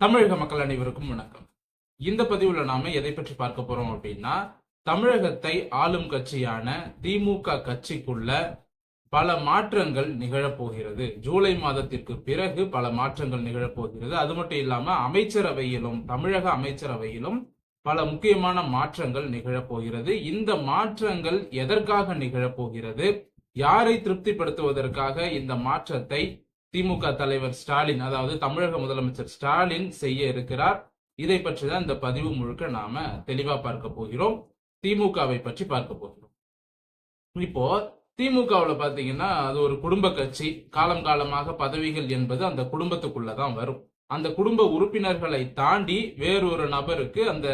தமிழக மக்கள் அனைவருக்கும் வணக்கம். இந்த பதிவுல நாம எதை பற்றி பார்க்க போறோம் அப்படின்னா தமிழகத்தை ஆளும் கட்சியான திமுக கட்சிக்குள்ள பல மாற்றங்கள் நிகழப்போகிறது. ஜூலை மாதத்திற்கு பிறகு பல மாற்றங்கள் நிகழப்போகிறது. அது மட்டும் இல்லாம அமைச்சரவையிலும் தமிழக அமைச்சரவையிலும் பல முக்கியமான மாற்றங்கள் நிகழப்போகிறது. இந்த மாற்றங்கள் எதற்காக நிகழப்போகிறது? யாரை திருப்திப்படுத்துவதற்காக இந்த மாற்றத்தை திமுக தலைவர் ஸ்டாலின் அதாவது தமிழக முதலமைச்சர் ஸ்டாலின் செய்ய இருக்கிறார். இதை பற்றி தான் இந்த பதிவு முழுக்க நாம தெளிவா பார்க்க போகிறோம். திமுகவை பற்றி பார்க்க போகிறோம். இப்போ திமுகவில் பார்த்தீங்கன்னா அது ஒரு குடும்ப கட்சி. காலம் காலமாக பதவிகள் என்பது அந்த குடும்பத்துக்குள்ள தான் வரும். அந்த குடும்ப உறுப்பினர்களை தாண்டி வேறொரு நபருக்கு அந்த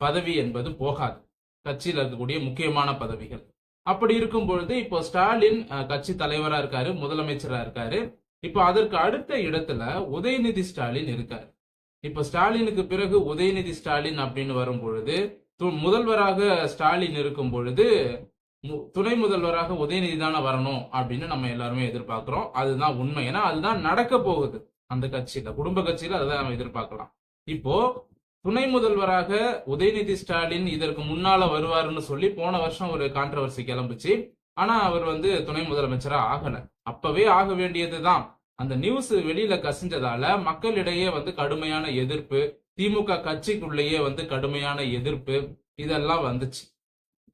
பதவி என்பது போகாது. கட்சியில் இருக்கக்கூடிய முக்கியமான பதவிகள். அப்படி இருக்கும் பொழுது இப்போ ஸ்டாலின் கட்சி தலைவரா இருக்காரு முதலமைச்சரா இருக்காரு. இப்போ அதற்கு அடுத்த இடத்துல உதயநிதி ஸ்டாலின் இருக்கார். இப்போ ஸ்டாலினுக்கு பிறகு உதயநிதி ஸ்டாலின் அப்படின்னு வரும் பொழுது து- முதல்வராக ஸ்டாலின் இருக்கும் பொழுது மு- துணை முதல்வராக உதயநிதி தானே வரணும் அப்படின்னு நம்ம எல்லாருமே எதிர்பார்க்கிறோம். அதுதான் உண்மை. ஏன்னா அதுதான் நடக்க போகுது. அந்த கட்சியில குடும்ப கட்சியில அதுதான் நம்ம எதிர்பார்க்கலாம். இப்போ துணை முதல்வராக உதயநிதி ஸ்டாலின் இதற்கு முன்னால வருவாருன்னு சொல்லி போன வருஷம் ஒரு கான்ட்ரவர்சி கிளம்புச்சு. ஆனா அவர் வந்து துணை முதலமைச்சரா ஆகல. அப்பவே ஆக வேண்டியதுதான். அந்த நியூஸ் வெளியில கசிஞ்சதால மக்களிடையே வந்து கடுமையான எதிர்ப்பு திமுக கட்சிக்குள்ளேயே வந்து கடுமையான எதிர்ப்பு இதெல்லாம் வந்துச்சு.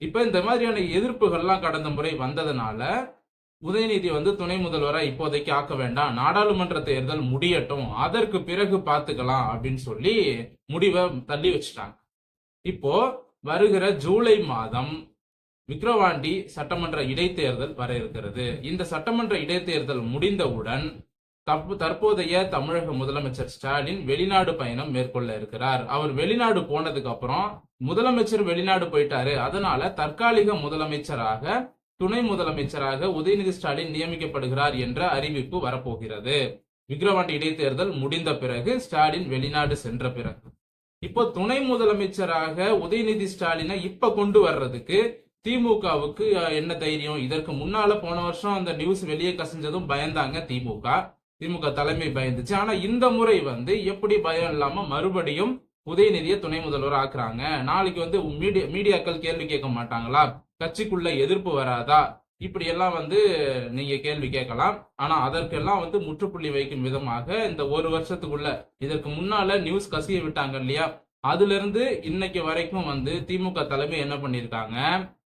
இப்ப இந்த மாதிரியான எதிர்ப்புகள்லாம் கடந்த முறை வந்ததுனால உதயநிதி வந்து துணை முதல்வரா இப்போதைக்கு ஆக்க வேண்டாம் நாடாளுமன்ற தேர்தல் முடியட்டும் அதற்கு பிறகு பார்த்துக்கலாம் அப்படின்னு சொல்லி முடிவை தள்ளி வச்சுட்டாங்க. இப்போ வருகிற ஜூலை மாதம் விக்ரவாண்டி சட்டமன்ற இடைத்தேர்தல் வர இருக்கிறது. இந்த சட்டமன்ற இடைத்தேர்தல் முடிந்தவுடன் தற்போதைய தமிழக முதலமைச்சர் ஸ்டாலின் வெளிநாடு பயணம் மேற்கொள்ள இருக்கிறார். அவர் வெளிநாடு போனதுக்கு அப்புறம் முதலமைச்சர் வெளிநாடு போயிட்டாரு. அதனால தற்காலிக முதலமைச்சராக துணை முதலமைச்சராக உதயநிதி ஸ்டாலின் நியமிக்கப்படுகிறார் என்ற அறிவிப்பு வரப்போகிறது. விக்கிரவாண்டி இடைத்தேர்தல் முடிந்த பிறகு ஸ்டாலின் வெளிநாடு சென்ற பிறகு. இப்போ துணை முதலமைச்சராக உதயநிதி ஸ்டாலினை இப்ப கொண்டு வர்றதுக்கு திமுகவுக்கு என்ன தைரியம்? இதற்கு முன்னால போன வருஷம் அந்த நியூஸ் வெளியே கசிஞ்சதும் பயந்தாங்க திமுக. திமுக தலைமை பயந்துச்சு. ஆனா இந்த முறை வந்து எப்படி பயம் இல்லாம மறுபடியும் உதயநிதியை துணை முதல்வர் ஆக்குறாங்க? நாளைக்கு வந்து மீடியா மீடியாக்கள் கேள்வி கேட்க மாட்டாங்களா? கட்சிக்குள்ள எதிர்ப்பு வராதா? இப்படி எல்லாம் வந்து நீங்க கேள்வி கேட்கலாம். ஆனா அதற்கெல்லாம் வந்து முற்றுப்புள்ளி வைக்கும் விதமாக இந்த ஒரு வருஷத்துக்குள்ள இதற்கு முன்னால நியூஸ் கசிய விட்டாங்க இல்லையா? அதுல இருந்து இன்னைக்கு வரைக்கும் வந்து திமுக தலைமை என்ன பண்ணிருக்காங்க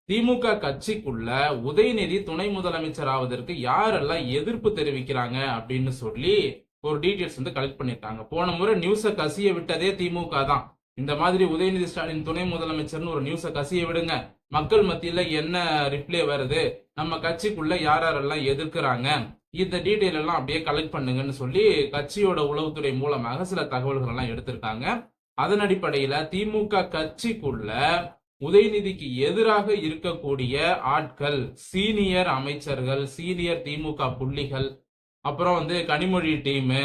திமுக கட்சிக்குள்ள உதயநிதி துணை முதலமைச்சர் ஆவதற்கு யாரெல்லாம் எதிர்ப்பு தெரிவிக்கிறாங்க அப்படின்னு சொல்லி ஒரு டீட்டெயில்ஸ் வந்து கலெக்ட் பண்ணிட்டாங்க போன முறை நியூஸை கசிய விட்டதே திமுக தான். இந்த மாதிரி உதயநிதி ஸ்டாலின் துணை முதலமைச்சர்னு ஒரு நியூஸை கசிய விடுங்க. மக்கள் மத்தியில என்ன ரிப்ளை வருது? நம்ம கட்சிக்குள்ள யார் யாரெல்லாம் எதிர்க்கிறாங்க? இந்த டீட்டெயில் எல்லாம் அப்படியே கலெக்ட் பண்ணுங்கன்னு சொல்லி கட்சியோட உளவுத்துறை மூலமாக சில தகவல்கள் எல்லாம் எடுத்திருக்காங்க. அதன் அடிப்படையில திமுக கட்சிக்குள்ள உதயநிதிக்கு எதிராக இருக்கக்கூடிய ஆட்கள் சீனியர் அமைச்சர்கள் சீனியர் திமுக புள்ளிகள் அப்புறம் வந்து கனிமொழி டீமு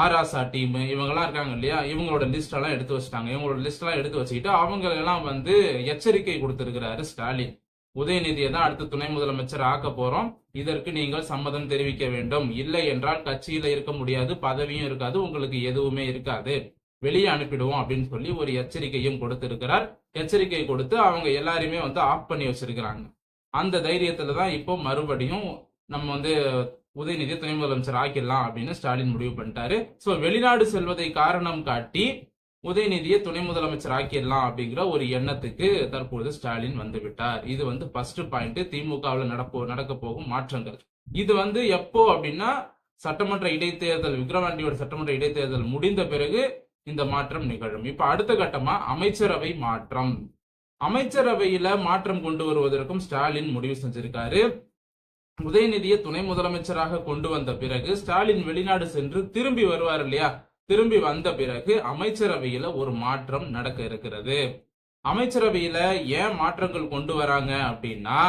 ஆராசா டீமு இவங்கெல்லாம் இருக்காங்க இல்லையா? இவங்களோட லிஸ்ட் எல்லாம் எடுத்து வச்சிட்டாங்க. இவங்களோட லிஸ்ட் எல்லாம் எடுத்து வச்சுக்கிட்டு அவங்க எல்லாம் வந்து எச்சரிக்கை கொடுத்திருக்கிறாரு ஸ்டாலின். உதயநிதியை தான் அடுத்த துணை முதலமைச்சர் ஆக்க போறோம். இதற்கு நீங்கள் சம்மதம் தெரிவிக்க வேண்டும். இல்லை என்றால் கட்சியில இருக்க முடியாது பதவியும் இருக்காது உங்களுக்கு எதுவுமே இருக்காது. வெளியே அனுப்பிடுவோம் அப்படின்னு சொல்லி ஒரு எச்சரிக்கையும் கொடுத்திருக்கிறார். எச்சரிக்கை கொடுத்து அவங்க எல்லாரையுமே வந்து ஆஃப் பண்ணி வச்சிருக்கிறாங்க. அந்த தைரியத்துல தான் இப்போ மறுபடியும் நம்ம வந்து உதயநிதி துணை முதலமைச்சர் ஆக்கிடலாம் அப்படின்னு ஸ்டாலின் முடிவு பண்ணிட்டாரு. ஸோ வெளிநாடு செல்வதை காரணம் காட்டி உதயநிதியை துணை முதலமைச்சர் ஆக்கிடலாம் அப்படிங்கிற ஒரு எண்ணத்துக்கு தற்பொழுது ஸ்டாலின் வந்து விட்டார். இது வந்து ஃபர்ஸ்ட் பாயிண்ட் திமுகவில் நடப்போ நடக்க போகும் மாற்றங்கள். இது வந்து எப்போ அப்படின்னா சட்டமன்ற இடைத்தேர்தல் விக்ரவாண்டியோட சட்டமன்ற இடைத்தேர்தல் முடிந்த பிறகு இந்த மாற்றம் நிகழும். இப்ப அடுத்த கட்டமா அமைச்சரவை மாற்றம். அமைச்சரவையில மாற்றம் கொண்டு வருவதற்கும் ஸ்டாலின் முடிவு செஞ்சிருக்காரு. உதயநிதியை துணை முதலமைச்சராக கொண்டு வந்த பிறகு ஸ்டாலின் வெளிநாடு சென்று திரும்பி வருவார் இல்லையா? திரும்பி வந்த பிறகு அமைச்சரவையில ஒரு மாற்றம் நடக்க இருக்கிறது. அமைச்சரவையில ஏன் மாற்றங்கள் கொண்டு வராங்க அப்படின்னா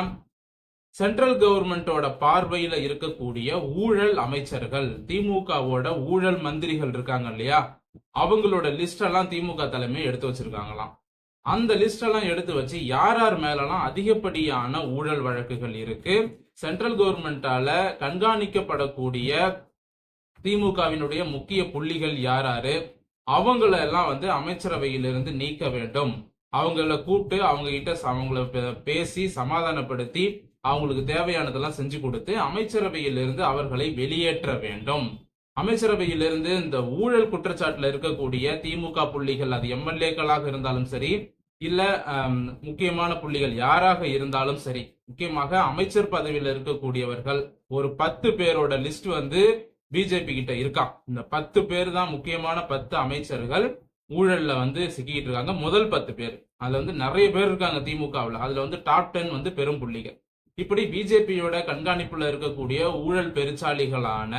சென்ட்ரல் கவர்மெண்டோட பார்வையில இருக்கக்கூடிய ஊழல் அமைச்சர்கள் திமுகவோட ஊழல் மந்திரிகள் இருக்காங்க இல்லையா? அவங்களோட லிஸ்ட் எல்லாம் திமுக தலைமை எடுத்து வச்சிருக்காங்களாம். அந்த லிஸ்ட் எல்லாம் எடுத்து வச்சு யார் யார் மேலலாம் அதிகப்படியான ஊழல் வழக்குகள் இருக்கு? சென்ட்ரல் கவர்மெண்டால கண்காணிக்கப்படக்கூடிய திமுகவினுடைய முக்கிய புள்ளிகள் யார் யாரு? அவங்கள எல்லாம் வந்து அமைச்சரவையிலிருந்து நீக்க வேண்டும். அவங்கள கூப்பிட்டு அவங்க கிட்ட அவங்கள பேசி சமாதானப்படுத்தி அவங்களுக்கு தேவையானதெல்லாம் செஞ்சு கொடுத்து அமைச்சரவையிலிருந்து அவர்களை வெளியேற்ற வேண்டும். அமைச்சரவையிலிருந்து இந்த ஊழல் குற்றச்சாட்டுல இருக்கக்கூடிய திமுக புள்ளிகள் அது எம்எல்ஏக்களாக இருந்தாலும் சரி இல்ல முக்கியமான புள்ளிகள் யாராக இருந்தாலும் சரி முக்கியமாக அமைச்சர் பதவியில் இருக்கக்கூடியவர்கள் ஒரு பத்து பேரோட லிஸ்ட் வந்து பிஜேபி கிட்ட இருக்கான் இந்த பத்து பேர் தான் முக்கியமான பத்து அமைச்சர்கள் ஊழல்ல வந்து சிக்கிட்டு இருக்காங்க. முதல் பத்து பேர். அதுல வந்து நிறைய பேர் இருக்காங்க திமுகவுல. அதுல வந்து டாப் டென் வந்து பெரும் புள்ளிகள். இப்படி பிஜேபியோட கண்காணிப்புல இருக்கக்கூடிய ஊழல் பெருச்சாளிகளான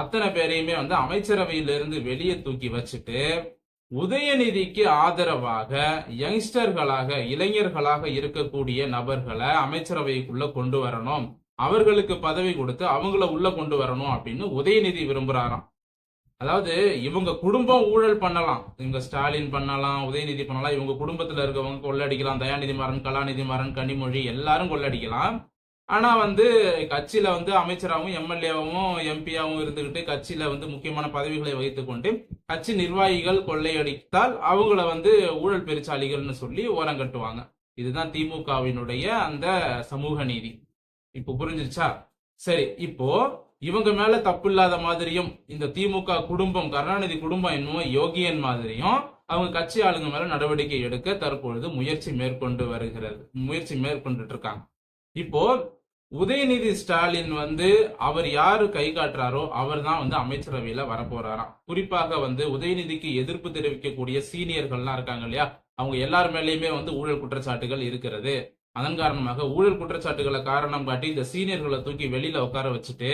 அத்தனை பேரையுமே வந்து அமைச்சரவையிலிருந்து வெளியே தூக்கி வச்சுட்டு உதயநிதிக்கு ஆதரவாக யங்ஸ்டர்களாக இளைஞர்களாக இருக்கக்கூடிய நபர்களை அமைச்சரவைக்குள்ள கொண்டு வரணும். அவர்களுக்கு பதவி கொடுத்து அவங்கள உள்ள கொண்டு வரணும் அப்படின்னு உதயநிதி விரும்புறாராம். அதாவது இவங்க குடும்பம் ஊழல் பண்ணலாம். இவங்க ஸ்டாலின் பண்ணலாம் உதயநிதி பண்ணலாம். இவங்க குடும்பத்துல இருக்கவங்க கொள்ளடிக்கலாம். தயாநிதி மாறன் கலாநிதி மாறன் கனிமொழி எல்லாரும் கொள்ளடிக்கலாம். ஆனா வந்து கட்சியில வந்து அமைச்சராகவும் எம்எல்ஏவும் எம்பியாவும் இருந்துகிட்டு கட்சியில வந்து முக்கியமான பதவிகளை வைத்துக் கொண்டு கட்சி நிர்வாகிகள் கொள்ளையடித்தால் அவங்கள வந்து ஊழல் பெருச்சாளிகள்னு சொல்லி ஓரங்கட்டுவாங்க இதுதான் திமுகவினுடைய அந்த சமூக நீதி. இப்போ புரிஞ்சிருச்சா? சரி இப்போ இவங்க மேல தப்பு இல்லாத மாதிரியும் இந்த திமுக குடும்பம் கருணாநிதி குடும்பம் என்னமோ யோகியன் மாதிரியும் அவங்க கட்சி ஆளுங்க மேல நடவடிக்கை எடுக்க தற்பொழுது முயற்சி மேற்கொண்டு வருகிறது முயற்சி மேற்கொண்டுட்டு இருக்காங்க. இப்போ உதயநிதி ஸ்டாலின் வந்து அவர் யாரு கை காட்டுறாரோ அவர் தான் வந்து அமைச்சரவையில வரப்போறாராம். குறிப்பாக வந்து உதயநிதிக்கு எதிர்ப்பு தெரிவிக்கக்கூடிய சீனியர்கள்லாம் இருக்காங்க இல்லையா? அவங்க எல்லார் மேலேயுமே வந்து ஊழல் குற்றச்சாட்டுகள் இருக்கிறது. அதன் காரணமாக ஊழல் குற்றச்சாட்டுகளை காரணம் காட்டி இந்த சீனியர்களை தூக்கி வெளியில உட்கார வச்சுட்டு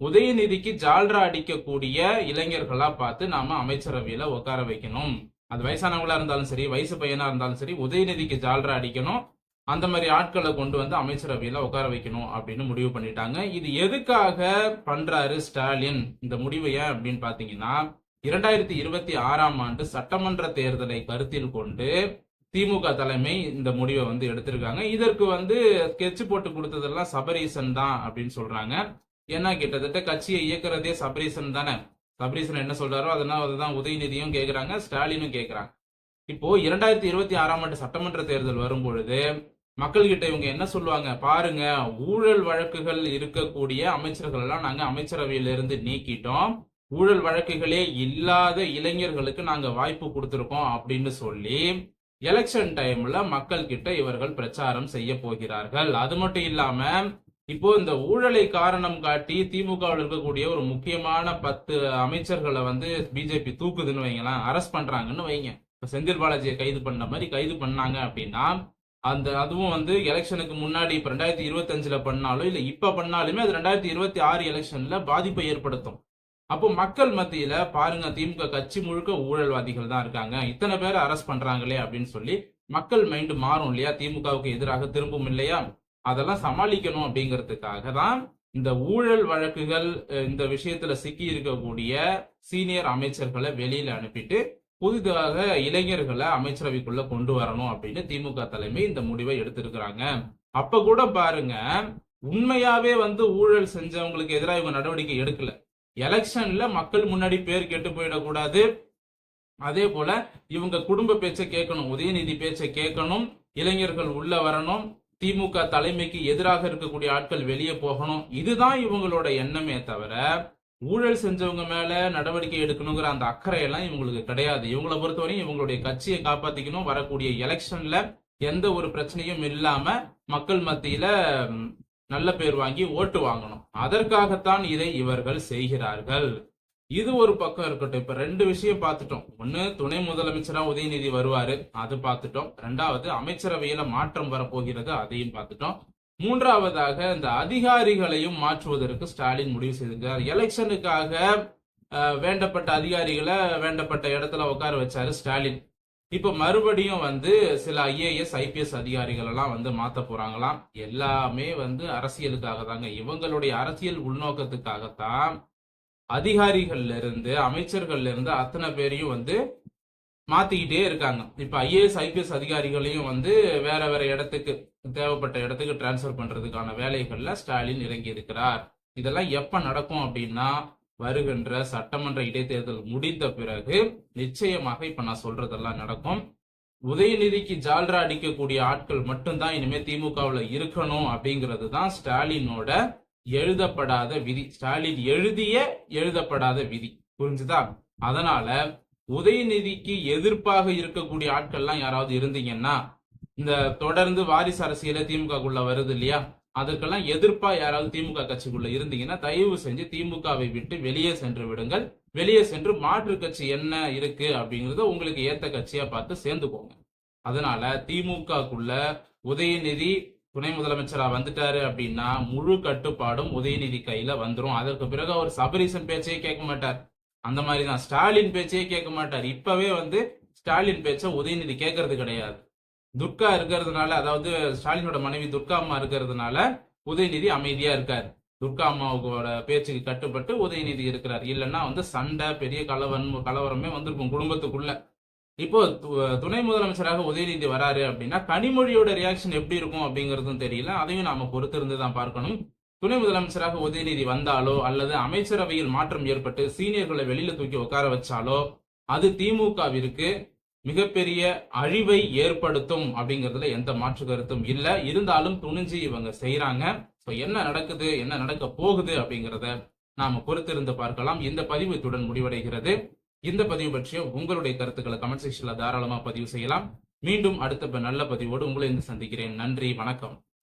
உதயநிதிக்கு ஜால்ரா அடிக்கக்கூடிய இளைஞர்களா பார்த்து நாம அமைச்சரவையில உட்கார வைக்கணும். அது வயசானவங்களா இருந்தாலும் சரி வயசு பையனா இருந்தாலும் சரி உதயநிதிக்கு ஜால்ரா அடிக்கணும். அந்த மாதிரி ஆட்களை கொண்டு வந்து அமைச்சரவையில் உட்கார வைக்கணும் அப்படின்னு முடிவு பண்ணிட்டாங்க. இது எதுக்காக பண்றாரு ஸ்டாலின் இந்த முடிவு ஏன் அப்படின்னு பாத்தீங்கன்னா இரண்டாயிரத்தி இருபத்தி ஆறாம் ஆண்டு சட்டமன்ற தேர்தலை கருத்தில் கொண்டு திமுக தலைமை இந்த முடிவை வந்து எடுத்திருக்காங்க. இதற்கு வந்து ஸ்கெட்ச் போட்டு கொடுத்ததெல்லாம் சபரீசன் தான் அப்படின்னு சொல்றாங்க. ஏன்னா கிட்டத்தட்ட கட்சியை இயக்குறதே சபரீசன் தானே. சபரீசன் என்ன சொல்றாரோ அதனால அதுதான் உதயநிதியும் கேட்கிறாங்க ஸ்டாலினும் கேட்கிறாங்க இப்போ இரண்டாயிரத்தி இருபத்தி ஆறாம் ஆண்டு சட்டமன்ற தேர்தல் வரும்பொழுது மக்கள்கிட்ட இவங்க என்ன சொல்லுவாங்க? பாருங்க ஊழல் வழக்குகள் இருக்கக்கூடிய அமைச்சர்கள் எல்லாம் நாங்க அமைச்சரவையிலிருந்து நீக்கிட்டோம். ஊழல் வழக்குகளே இல்லாத இளைஞர்களுக்கு நாங்க வாய்ப்பு கொடுத்துருக்கோம் அப்படின்னு சொல்லி எலெக்ஷன் டைம்ல மக்கள் கிட்ட இவர்கள் பிரச்சாரம் செய்ய போகிறார்கள். அது மட்டும் இல்லாம இப்போ இந்த ஊழலை காரணம் காட்டி திமுகவில் இருக்கக்கூடிய ஒரு முக்கியமான பத்து அமைச்சர்களை வந்து பிஜேபி தூக்குதுன்னு வைங்களேன் அரெஸ்ட் பண்றாங்கன்னு வைங்க. செந்தில் பாலாஜியை கைது பண்ண மாதிரி கைது பண்ணாங்க அப்படின்னா அந்த அதுவும் வந்து எலெக்ஷனுக்கு முன்னாடி இப்ப ரெண்டாயிரத்தி இருபத்தஞ்சுல பண்ணாலும் இல்ல இப்ப பண்ணாலுமே அது ரெண்டாயிரத்தி இருபத்தி ஆறு எலெக்ஷன்ல பாதிப்பை ஏற்படுத்தும். அப்போ மக்கள் மத்தியில பாருங்க திமுக கட்சி முழுக்க ஊழல்வாதிகள் தான் இருக்காங்க. இத்தனை பேரை அரெஸ்ட் பண்றாங்களே அப்படின்னு சொல்லி மக்கள் மைண்ட் மாறும் இல்லையா? திமுகவுக்கு எதிராக திரும்பும் இல்லையா? அதெல்லாம் சமாளிக்கணும் அப்படிங்கிறதுக்காக தான் இந்த ஊழல் வழக்குகள் இந்த விஷயத்துல சிக்கி இருக்கக்கூடிய சீனியர் அமைச்சர்களை வெளியில அனுப்பிட்டு புதிதாக இளைஞர்களை அமைச்சரவைக்குள்ள கொண்டு வரணும் அப்படின்னு திமுக தலைமை இந்த முடிவை எடுத்திருக்கிறாங்க. அப்ப கூட பாருங்க உண்மையாவே வந்து ஊழல் செஞ்சவங்களுக்கு எதிராக இவங்க நடவடிக்கை எடுக்கல. எலெக்ஷன்ல மக்கள் முன்னாடி பேர் கெட்டு போயிடக்கூடாது. அதே போல இவங்க குடும்ப பேச்சை கேட்கணும் உதயநிதி பேச்சை கேட்கணும் இளைஞர்கள் உள்ள வரணும் திமுக தலைமைக்கு எதிராக இருக்கக்கூடிய ஆட்கள் வெளியே போகணும். இதுதான் இவங்களோட எண்ணமே தவிர ஊழல் செஞ்சவங்க மேல நடவடிக்கை எடுக்கணுங்கிற அந்த அக்கறை எல்லாம் இவங்களுக்கு கிடையாது. இவங்களை பொறுத்தவரையும் இவங்களுடைய கட்சியை காப்பாத்திக்கணும். வரக்கூடிய எலெக்ஷன்ல எந்த ஒரு பிரச்சனையும் இல்லாம மக்கள் மத்தியில நல்ல பேர் வாங்கி ஓட்டு வாங்கணும். அதற்காகத்தான் இதை இவர்கள் செய்கிறார்கள். இது ஒரு பக்கம் இருக்கட்டும். இப்ப ரெண்டு விஷயம் பார்த்துட்டோம். ஒண்ணு துணை முதலமைச்சரா உதயநிதி வருவாரு. அது பார்த்துட்டோம். ரெண்டாவது அமைச்சரவையில மாற்றம் வரப்போகிறது அதையும் பார்த்துட்டோம். மூன்றாவதாக இந்த அதிகாரிகளையும் மாற்றுவதற்கு ஸ்டாலின் முடிவு செய்திருக்கிறார். எலெக்ஷனுக்காக வேண்டப்பட்ட அதிகாரிகளை வேண்டப்பட்ட இடத்துல உட்கார வச்சாரு ஸ்டாலின். இப்ப மறுபடியும் வந்து சில ஐஏஎஸ் ஐபிஎஸ் அதிகாரிகள் எல்லாம் வந்து மாத்த போறாங்களாம். எல்லாமே வந்து அரசியலுக்காக தாங்க. இவங்களுடைய அரசியல் உள்நோக்கத்துக்காகத்தான் அதிகாரிகள்ல இருந்து அமைச்சர்கள்ல இருந்து அத்தனை பேரையும் வந்து மாத்திக்கிட்டே இருக்காங்க. இப்ப ஐஏஎஸ் ஐபிஎஸ் அதிகாரிகளையும் வந்து வேற வேற இடத்துக்கு தேவைப்பட்ட இடத்துக்கு டிரான்ஸ்ஃபர் பண்றதுக்கான வேலைகள்ல ஸ்டாலின் இறங்கி இருக்கிறார். இதெல்லாம் எப்ப நடக்கும் அப்படின்னா வருகின்ற சட்டமன்ற இடைத்தேர்தல் முடிந்த பிறகு நிச்சயமாக இப்ப நான் சொல்றதெல்லாம் நடக்கும். உதயநிதிக்கு ஜால்ரா அடிக்கக்கூடிய ஆட்கள் மட்டும்தான் இனிமே திமுகவுல இருக்கணும் அப்படிங்கிறது தான் ஸ்டாலினோட எழுதப்படாத விதி. ஸ்டாலின் எழுதிய எழுதப்படாத விதி. புரிஞ்சுதா? அதனால உதயநிதிக்கு எதிர்ப்பாக இருக்கக்கூடிய ஆட்கள்லாம் யாராவது இருந்தீங்கன்னா இந்த தொடர்ந்து வாரிசு அரசியல திமுகக்குள்ள வருது இல்லையா? அதற்கெல்லாம் எதிர்ப்பா யாராவது திமுக கட்சிக்குள்ள இருந்தீங்கன்னா தயவு செஞ்சு திமுகவை விட்டு வெளியே சென்று விடுங்கள். வெளியே சென்று மாற்று கட்சி என்ன இருக்கு அப்படிங்கறத உங்களுக்கு ஏத்த கட்சியா பார்த்து சேர்ந்துக்கோங்க. அதனால திமுகக்குள்ள உதயநிதி துணை முதலமைச்சரா வந்துட்டாரு அப்படின்னா முழு கட்டுப்பாடும் உதயநிதி கையில வந்துரும். அதற்கு பிறகு அவர் சபரீசன் பேச்சையே கேட்க மாட்டார். அந்த மாதிரி தான் ஸ்டாலின் பேச்சையே கேட்க மாட்டார். இப்பவே வந்து ஸ்டாலின் பேச்சை உதயநிதி கேட்கறது கிடையாது. துர்கா இருக்கிறதுனால அதாவது ஸ்டாலினோட மனைவி துர்கா அம்மா இருக்கிறதுனால உதயநிதி அமைதியா இருக்காரு. துர்கா அம்மாவோட பேச்சுக்கு கட்டுப்பட்டு உதயநிதி இருக்கிறார். இல்லைன்னா வந்து சண்டை பெரிய கலவன் கலவரமே வந்திருக்கும் குடும்பத்துக்குள்ள. இப்போ து- துணை முதலமைச்சராக உதயநிதி வராரு அப்படின்னா கனிமொழியோட ரியாக்ஷன் எப்படி இருக்கும் அப்படிங்கறதும் தெரியல. அதையும் நாம பொறுத்திருந்து தான் பார்க்கணும். துணை முதலமைச்சராக உதயநிதி வந்தாலோ அல்லது அமைச்சரவையில் மாற்றம் ஏற்பட்டு சீனியர்களை வெளியில தூக்கி உட்கார வச்சாலோ அது திமுகவிற்கு மிகப்பெரிய அழிவை ஏற்படுத்தும் அப்படிங்கறதுல எந்த மாற்று கருத்தும் இல்லை. இருந்தாலும் துணிஞ்சு இவங்க செய்யறாங்க ஸோ என்ன நடக்குது என்ன நடக்க போகுது அப்படிங்கிறத நாம பொறுத்திருந்து பார்க்கலாம். இந்த பதிவு இத்துடன் முடிவடைகிறது. இந்த பதிவு பற்றிய உங்களுடைய கருத்துக்களை கமெண்ட் செக்ஷன்ல தாராளமா பதிவு செய்யலாம். மீண்டும் அடுத்த ப- நல்ல பதிவோடு உங்களை இருந்து சந்திக்கிறேன். நன்றி வணக்கம்.